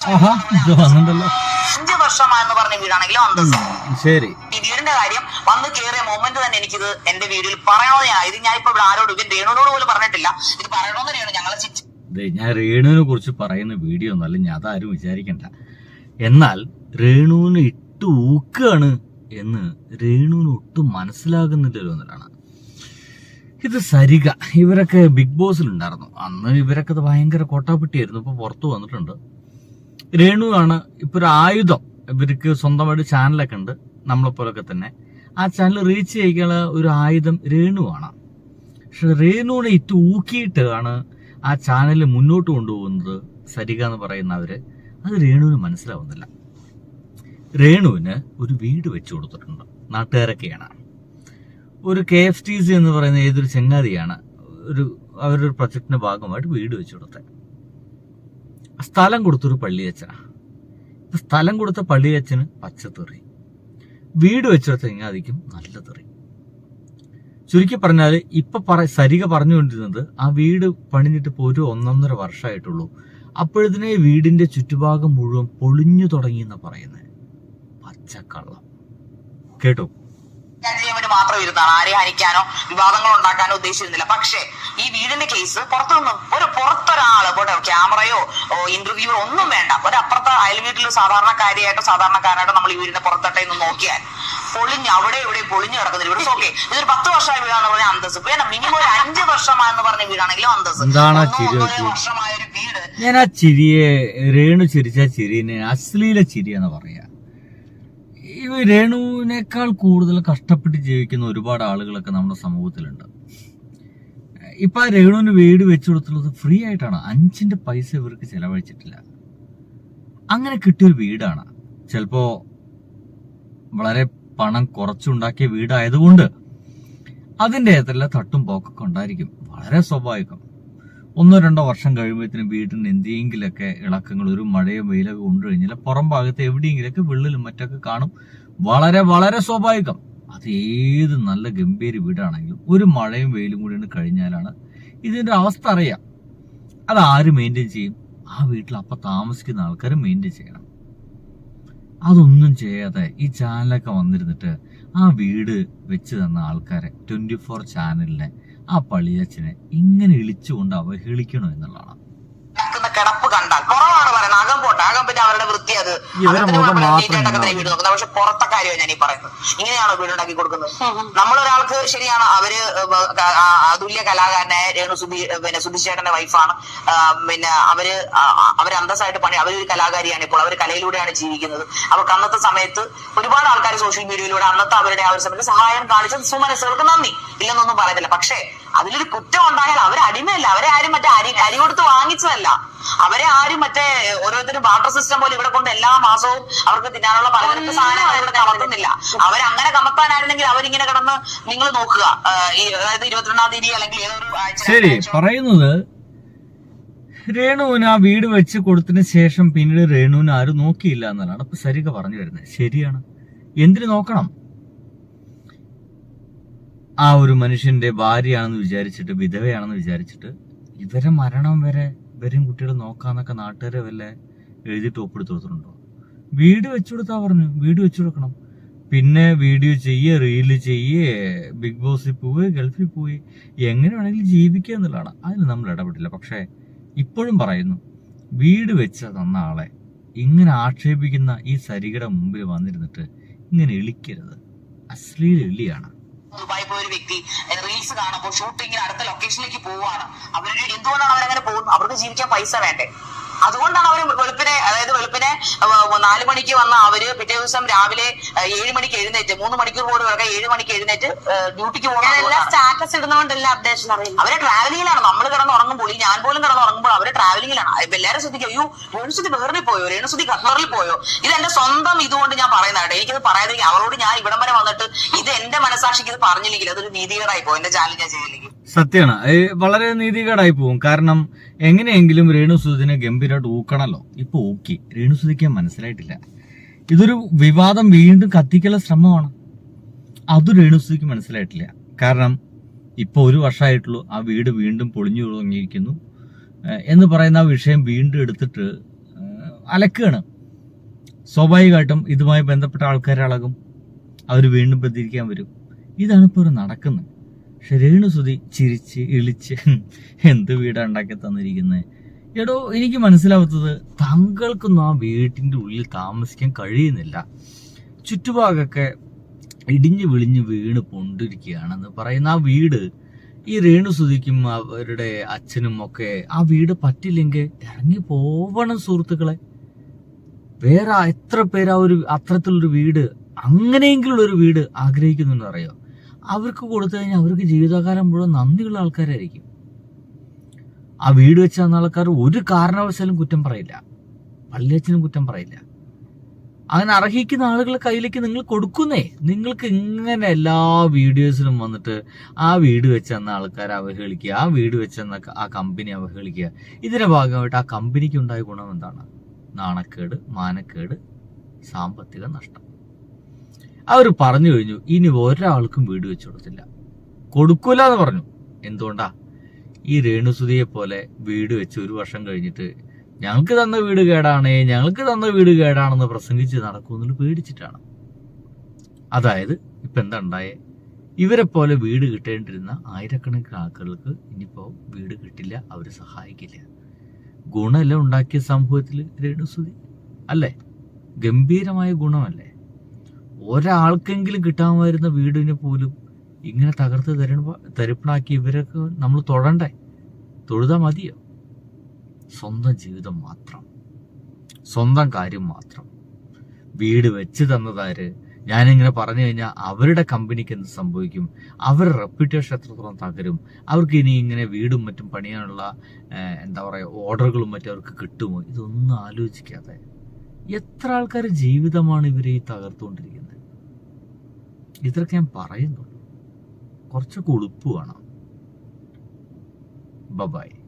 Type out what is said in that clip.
അഞ്ച് വർഷമായെന്ന് പറഞ്ഞ വീടാണെങ്കിലും അന്തസ് ശരി. ഈ വീടിന്റെ കാര്യം വന്ന് കയറിയ മൊമെന്റ് തന്നെ എനിക്കിത് എന്റെ വീഡിയോയിൽ പറയണതാ ഇത് ഞാൻ ഇപ്പൊ ഇവിടെ ആരോടും ഇവൻ രേണുവിനോട് പോലും പറഞ്ഞിട്ടില്ല. ഇത് പറയണമെന്ന് തന്നെയാണ് ഞങ്ങളെ ചിച്ച് ഞാൻ രേണുവിനെ കുറിച്ച് പറയുന്ന വീഡിയോ ഒന്നല്ല ഞാൻ അതാരും വിചാരിക്കണ്ട. എന്നാൽ രേണുവിന് ഇട്ട് ഊക്കാണ് എന്ന് രേണുവിന് ഒട്ടും മനസ്സിലാകുന്നില്ലല്ലോ എന്നതാണ് ഇത് സരിക ഇവരൊക്കെ ബിഗ് ബോസിൽ ഉണ്ടായിരുന്നു അന്ന് ഇവരൊക്കെ ഭയങ്കര കോട്ടാപ്പെട്ടിയായിരുന്നു. ഇപ്പൊ പുറത്തു വന്നിട്ടുണ്ട്. രേണു ആണ് ഇപ്പൊ ഒരു ആയുധം. ഇവർക്ക് സ്വന്തമായിട്ട് ചാനലൊക്കെ ഉണ്ട്. നമ്മളെ പോലൊക്കെ തന്നെ. ആ ചാനൽ റീച്ച് ചെയ്യാനുള്ള ഒരു ആയുധം രേണുവാണ് പക്ഷെ രേണുവിനെ ഇത്തു ഊക്കിയിട്ട് ആണ് ആ ചാനൽ മുന്നോട്ട് കൊണ്ടുപോകുന്നത് സരിക എന്ന് പറയുന്നവര് അത് രേണുവിന് മനസ്സിലാവുന്നില്ല. രേണുവിന് ഒരു വീട് വെച്ചു കൊടുത്തിട്ടുണ്ട്. നാട്ടുകാരൊക്കെയാണ്. ഒരു കെ എഫ് ടി സി എന്ന് പറയുന്ന ഏതൊരു ചെങ്ങാതിയാണ് ഒരു അവരൊരു പ്രൊജക്ടിന്റെ ഭാഗമായിട്ട് വീട് വെച്ചു കൊടുത്തത്. സ്ഥലം കൊടുത്തൊരു പള്ളിയച്ഛനാ. സ്ഥലം കൊടുത്ത പള്ളിയച്ഛന് പച്ചത്തെറി വീട് വെച്ചു തെങ്ങാതിക്കും നല്ല തെറി. ചുരുക്കി പറഞ്ഞാൽ ഇപ്പൊ പറ സരിക പറഞ്ഞുകൊണ്ടിരുന്നത് ആ വീട് പണിഞ്ഞിട്ട് ഇപ്പോൾ ഒരു ഒന്നൊന്നര വർഷമായിട്ടുള്ളൂ അപ്പോഴത്തിനെ വീടിന്റെ ചുറ്റുഭാഗം മുഴുവൻ പൊളിഞ്ഞു തുടങ്ങി എന്ന് പറയുന്നത് പച്ചക്കള്ളം. കേട്ടോ? മാത്രം ഇരുന്നാണ്. ആരെയും ഹനിക്കാനോ വിവാദങ്ങൾ ഉണ്ടാക്കാനോ ഉദ്ദേശിച്ചിരുന്നില്ല. പക്ഷേ ഈ വീടിന്റെ കേസ് പുറത്തുനിന്ന് ഒരു പുറത്തൊരാൾ പോട്ടെ ക്യാമറയോ ഇന്റർവ്യൂ ഒന്നും വേണ്ട. ഒരു അപ്പുറത്തെ അയൽ വീട്ടിൽ സാധാരണക്കാരിയായിട്ടോ സാധാരണക്കാരായിട്ടോ നമ്മൾ ഈ വീടിന്റെ പുറത്തട്ടെ എന്ന് നോക്കിയാൽ പൊളിഞ്ഞ് അവിടെ ഇവിടെ പൊളിഞ്ഞു കിടക്കുന്ന വീട് ഓക്കെ ഇതൊരു പത്ത് വർഷമായ വീടാന്ന് പറഞ്ഞ അന്തസ് വേണം മിനിമം ഒരു അഞ്ച് വർഷമായെന്ന് പറഞ്ഞ വീടാണെങ്കിലും അന്തസ്? വർഷമായ ഒരു വീട് ഞാൻ ആ ചിരിയെ രേണു ചിരിച്ച ചിരിനെ അശ്ലീല ചിരി എന്ന് പറയാ. ഈ രേണുവിനേക്കാൾ കൂടുതൽ കഷ്ടപ്പെട്ട് ജീവിക്കുന്ന ഒരുപാട് ആളുകളൊക്കെ നമ്മുടെ സമൂഹത്തിലുണ്ട്. ഇപ്പൊ രേണുവിന് വീട് വെച്ചു കൊടുത്തുള്ളത് ഫ്രീ ആയിട്ടാണ്. അഞ്ചിന്റെ പൈസ ഇവർക്ക് ചിലവഴിച്ചിട്ടില്ല. അങ്ങനെ കിട്ടിയൊരു വീടാണ്. ചിലപ്പോ വളരെ പണം കുറച്ചുണ്ടാക്കിയ വീടായതുകൊണ്ട് അതിന്റെ അകത്തുള്ള തട്ടും പോക്കൊക്കെ ഉണ്ടായിരിക്കും. വളരെ സ്വാഭാവികം. ഒന്നോ രണ്ടോ വർഷം കഴിയുമ്പോഴത്തേനും വീടിന് എന്തെങ്കിലുമൊക്കെ ഇളക്കങ്ങൾ ഒരു മഴയോ വെയിലൊക്കെ കൊണ്ടു കഴിഞ്ഞാൽ പുറം ഭാഗത്ത് എവിടെയെങ്കിലൊക്കെ വെള്ളിലും മറ്റൊക്കെ കാണും. വളരെ വളരെ സ്വാഭാവികം. അത് ഏത് നല്ല ഗംഭീര വീടാണെങ്കിലും ഒരു മഴയും വെയിലും കൂടി കഴിഞ്ഞാലാണ് ഇതിന്റെ അവസ്ഥ അറിയാം. അത് ആര് മെയിന്റെയിൻ ചെയ്യും? ആ വീട്ടിൽ അപ്പം താമസിക്കുന്ന ആൾക്കാർ മെയിന്റെയിൻ ചെയ്യണം. അതൊന്നും ചെയ്യാതെ ഈ ചാനലൊക്കെ വന്നിരുന്നിട്ട് ആ വീട് വെച്ച് തന്ന ആൾക്കാരെ ട്വന്റി ഫോർ ചാനലിനെ ആ പള്ളിയച്ഛനെ ഇങ്ങനെ ഇളിച്ചുകൊണ്ട് അവഹേളിക്കണോ എന്നുള്ളതാണ്. കിടപ്പ് കണ്ടാൽ പുറമാണ് പറയുന്നത്. അകം പോട്ടെ. അകം പിന്നെ അവരുടെ വൃത്തി അത്. വീട് നോക്കുന്നത്. പക്ഷെ പുറത്തെ കാര്യമാണ് ഞാൻ ഈ പറയുന്നത്. ഇങ്ങനെയാണോ വീടുണ്ടാക്കി കൊടുക്കുന്നത്? നമ്മളൊരാൾക്ക് ശരിയാണ് അവർ അതുല്യ കലാകാരനായ രേണു സുധി പിന്നെ സുധിച്ചേട്ടന്റെ വൈഫാണ്. പിന്നെ അവർ അവർ അന്തസ്സായിട്ട് പണി അവരൊരു കലാകാരിയാണ് ഇപ്പോൾ. അവർ കലയിലൂടെയാണ് ജീവിക്കുന്നത്. അവർക്ക് അന്നത്തെ സമയത്ത് ഒരുപാട് ആൾക്കാർ സോഷ്യൽ മീഡിയയിലൂടെ അന്നത്തെ അവരുടെ ആ ഒരു സമയത്ത് സഹായം കാണിച്ച സുമനസ്സുകൾക്ക് നന്ദി. ഇല്ലെന്നൊന്നും പറയത്തില്ല. പക്ഷേ അതിലൊരു കുറ്റം ഉണ്ടായാൽ അവരെ അടിമയല്ല. അവരെ ആരും മറ്റേ അരി അരി കൊടുത്ത് വാങ്ങിച്ചതല്ല. അവരെ ആരും മറ്റേ ഓരോരുത്തരും വാട്ടർ സിസ്റ്റം പോലെ ഇവിടെ കൊണ്ട് എല്ലാ മാസവും അവർക്ക് തിന്നാനുള്ള പലചരക്ക് സാധനങ്ങൾ ഇവിടെ കമത്തുന്നില്ല. അവരങ്ങനെ കമത്താനായിരുന്നെങ്കിൽ അവരിങ്ങനെ കിടന്ന് നിങ്ങൾ നോക്കുക. ഈ അതായത് ഇരുപത്തിരണ്ടാം തീയതി അല്ലെങ്കിൽ ഏതൊരു ആഴ്ച ശരി പറയുന്നത് രേണുവിന് ആ വീട് വെച്ച് കൊടുത്തതിന് ശേഷം പിന്നീട് രേണുവിന് ആരും നോക്കിയില്ല എന്നതാണ് അപ്പൊ സരിക പറഞ്ഞു വരുന്നത്. ശരിയാണ്. എന്തിനു നോക്കണം? ആ ഒരു മനുഷ്യന്റെ ഭാര്യയാണെന്ന് വിചാരിച്ചിട്ട് വിധവയാണെന്ന് വിചാരിച്ചിട്ട് ഇവരെ മരണം വരെ ഇവരെയും കുട്ടികളെ നോക്കാന്നൊക്കെ നാട്ടുകാരെ വല്ല എഴുതിയിട്ട് ഒപ്പിടുത്തു കൊടുത്തിട്ടുണ്ടോ? വീട് വെച്ചു കൊടുത്താ പറഞ്ഞു. വീട് വെച്ചു കൊടുക്കണം. പിന്നെ വീഡിയോ ചെയ്യേ റീൽ ചെയ്യേ ബിഗ് ബോസിൽ പോയി ഗൾഫിൽ പോയി എങ്ങനെ വേണമെങ്കിലും ജീവിക്കുക എന്നുള്ളതാണ്. അതിന് നമ്മൾ ഇടപെട്ടില്ല പക്ഷേ ഇപ്പോഴും പറയുന്നു വീട് വെച്ച തന്ന ആളെ ഇങ്ങനെ ആക്ഷേപിക്കുന്ന ഈ സരികയുടെ മുമ്പിൽ വന്നിരുന്നിട്ട് ഇങ്ങനെ എളിക്കരുത്. അശ്ലീല ഇളിയാണ് ദുബായി പോയ ഒരു വ്യക്തി റീൽസ് കാണുമ്പോൾ ഷൂട്ടിങ്ങിന് അടുത്ത ലൊക്കേഷനിലേക്ക് പോവാണ് അവർ എന്തുകൊണ്ടാണ് അവരങ്ങനെ പോകുന്നത്? അവർക്ക് ജീവിക്കാൻ പൈസ വേണ്ടേ? അതുകൊണ്ടാണ് അവർ വെളുപ്പിനെ അതായത് വെളുപ്പിനെ നാല് മണിക്ക് വന്ന അവർ പിറ്റേ ദിവസം രാവിലെ ഏഴ് മണിക്ക് എഴുന്നേറ്റ് മൂന്ന് മണിക്കൂർ പോലും ഇറങ്ങാൻ ഏഴ് മണിക്ക് എഴുന്നേറ്റ് ഡ്യൂട്ടിക്ക് പോകുന്നത് സ്റ്റാറ്റസ് ഇടുന്നോണ്ടല്ല അപ്ഡേഷൻ അറിയില്ല അവരെ ട്രാവലിംഗിലാണ് നമ്മൾ കിടന്ന് ഉറങ്ങുമ്പോൾ ഈ ഞാൻ പോലും കിടന്ന് ഉറങ്ങുമ്പോൾ അവർ ട്രാവലിംഗിലാണ് ഇപ്പൊ എല്ലാവരും ശ്രദ്ധിക്കും അയ്യോ രേണുസുതി വേറിൽ പോയോ? രേണുസുതി ഖത്തറിൽ പോയോ? ഇത് എന്റെ സ്വന്തം ഇതുകൊണ്ട് ഞാൻ പറയുന്നതാണ് എനിക്കിത് പറയാതിരിക്കും അവരോട് ഞാൻ ഇവിടം വരെ വന്നിട്ട് ഇത് എന്റെ മനസാക്ഷിക്ക് ഇത് പറഞ്ഞില്ലെങ്കിൽ അതൊരു നീതികേടായി പോകും എന്റെ ചാനൽ ഞാൻ ചെയ്തില്ലെങ്കിൽ. സത്യമാണ്. വളരെ നീതികേടായി പോകും കാരണം എങ്ങനെയെങ്കിലും രേണുസുദിനെ ഗംഭീരമായിട്ട് ഊക്കണല്ലോ. ഇപ്പൊ ഊക്കി. രേണുസുദിക്ക് മനസ്സിലായിട്ടില്ല. ഇതൊരു വിവാദം വീണ്ടും കത്തിക്കുള്ള ശ്രമമാണ്. അത് രേണുസുദിക്ക് മനസ്സിലായിട്ടില്ല. കാരണം ഇപ്പൊ ഒരു വർഷമായിട്ടുള്ളൂ ആ വീട് വീണ്ടും പൊളിഞ്ഞു തുടങ്ങിയിരിക്കുന്നു. എന്ന് പറയുന്ന ആ വിഷയം വീണ്ടും എടുത്തിട്ട് അലക്കുകയാണ്. സ്വാഭാവികമായിട്ടും ഇതുമായി ബന്ധപ്പെട്ട ആൾക്കാരെ അളകും. അവർ വീണ്ടും പ്രതികരിക്കാൻ വരും. ഇതാണ് ഇപ്പോൾ നടക്കുന്നത്. രേണുസുതി ചിരിച്ച് ഇളിച്ച് എന്ത് വീടാ ഉണ്ടാക്കി തന്നിരിക്കുന്നത് എടോ എനിക്ക് മനസ്സിലാവാത്തത് താങ്കൾക്കൊന്നും ആ വീട്ടിന്റെ ഉള്ളിൽ താമസിക്കാൻ കഴിയുന്നില്ല. ചുറ്റുപാടൊക്കെ ഇടിഞ്ഞു വിളിഞ്ഞ് വീണ് പൊണ്ടിരിക്കുകയാണെന്ന് പറയുന്ന ആ വീട് ഈ രേണുസുതിക്കും അവരുടെ അച്ഛനും ഒക്കെ ആ വീട് പറ്റില്ലെങ്കിൽ ഇറങ്ങി പോവണം സുഹൃത്തുക്കളെ. വേറെ എത്ര പേര് ആ ഒരു അത്തരത്തിലൊരു വീട് അങ്ങനെയെങ്കിലുള്ള ഒരു വീട് ആഗ്രഹിക്കുന്നുണ്ട് അറിയോ? അവർക്ക് കൊടുത്തു കഴിഞ്ഞാൽ അവർക്ക് ജീവിതകാലം മുഴുവൻ നന്ദിയുള്ള ആൾക്കാരായിരിക്കും. ആ വീട് വെച്ച് തന്ന ആൾക്കാർ ഒരു കാരണവശാലും കുറ്റം പറയില്ല. പള്ളിയച്ഛനും കുറ്റം പറയില്ല. അങ്ങനെ അർഹിക്കുന്ന ആളുകളെ കയ്യിലേക്ക് നിങ്ങൾ കൊടുക്കുന്നേ. നിങ്ങൾക്ക് ഇങ്ങനെ എല്ലാ വീഡിയോസിലും വന്നിട്ട് ആ വീട് വെച്ച് തന്ന ആൾക്കാരെ അവഹേളിക്കുക ആ വീട് വെച്ച് തന്ന ആ കമ്പനി അവഹേളിക്കുക. ഇതിന്റെ ഭാഗമായിട്ട് ആ കമ്പനിക്ക് ഉണ്ടായ ഗുണം എന്താണ്? നാണക്കേട് മാനക്കേട് സാമ്പത്തിക നഷ്ടം. അവർ പറഞ്ഞു കഴിഞ്ഞു ഇനി ഒരാൾക്കും വീട് വെച്ചു കൊടുത്തില്ല. കൊടുക്കൂല എന്ന് പറഞ്ഞു. എന്തുകൊണ്ടാ? ഈ രേണുസുതിയെ പോലെ വീട് വെച്ച് ഒരു വർഷം കഴിഞ്ഞിട്ട് ഞങ്ങൾക്ക് തന്ന വീട് കേടാണേ ഞങ്ങൾക്ക് തന്ന വീട് കേടാണെന്ന് പ്രസംഗിച്ച് നടക്കുമെന്ന് പേടിച്ചിട്ടാണ്. അതായത് ഇപ്പൊ എന്താ ഉണ്ടായേ? ഇവരെ പോലെ വീട് കിട്ടേണ്ടിരുന്ന ആയിരക്കണക്കിന് ആൾക്കാർക്ക് ഇനിയിപ്പോ വീട് കിട്ടില്ല അവർ സഹായിക്കില്ല. ഗുണമെല്ലാം ഉണ്ടാക്കിയ സമൂഹത്തിൽ രേണുസുതി? അല്ലേ? ഗംഭീരമായ ഗുണമല്ലേ? ഒരാൾക്കെങ്കിലും കിട്ടാൻ വരുന്ന വീടിനെ പോലും ഇങ്ങനെ തകർത്ത് തരിപ്പണാക്കി ഇവരൊക്കെ നമ്മൾ തൊഴണ്ടേ തൊഴുതാ മതിയോ? സ്വന്തം ജീവിതം മാത്രം. സ്വന്തം കാര്യം മാത്രം. വീട് വെച്ച് തന്നതാര്? ഞാനിങ്ങനെ പറഞ്ഞു കഴിഞ്ഞാൽ അവരുടെ കമ്പനിക്ക് എന്ത് സംഭവിക്കും? അവരുടെ റെപ്യൂട്ടേഷൻ എത്രത്തോളം തകരും? അവർക്ക് ഇനി ഇങ്ങനെ വീടും മറ്റും പണിയാനുള്ള എന്താ പറയുക ഓർഡറുകളും മറ്റും അവർക്ക് കിട്ടുമോ? ഇതൊന്നും ആലോചിക്കാതെ. എത്ര ആൾക്കാർ ജീവിതമാണ് ഇവരെ ഈ തകർത്തുകൊണ്ടിരിക്കുന്നത്? ഇതൊക്കെ ഞാൻ പറയുന്നുള്ളൂ. കുറച്ചൊക്കെ ഉളുപ്പ് വേണം. ബബായ്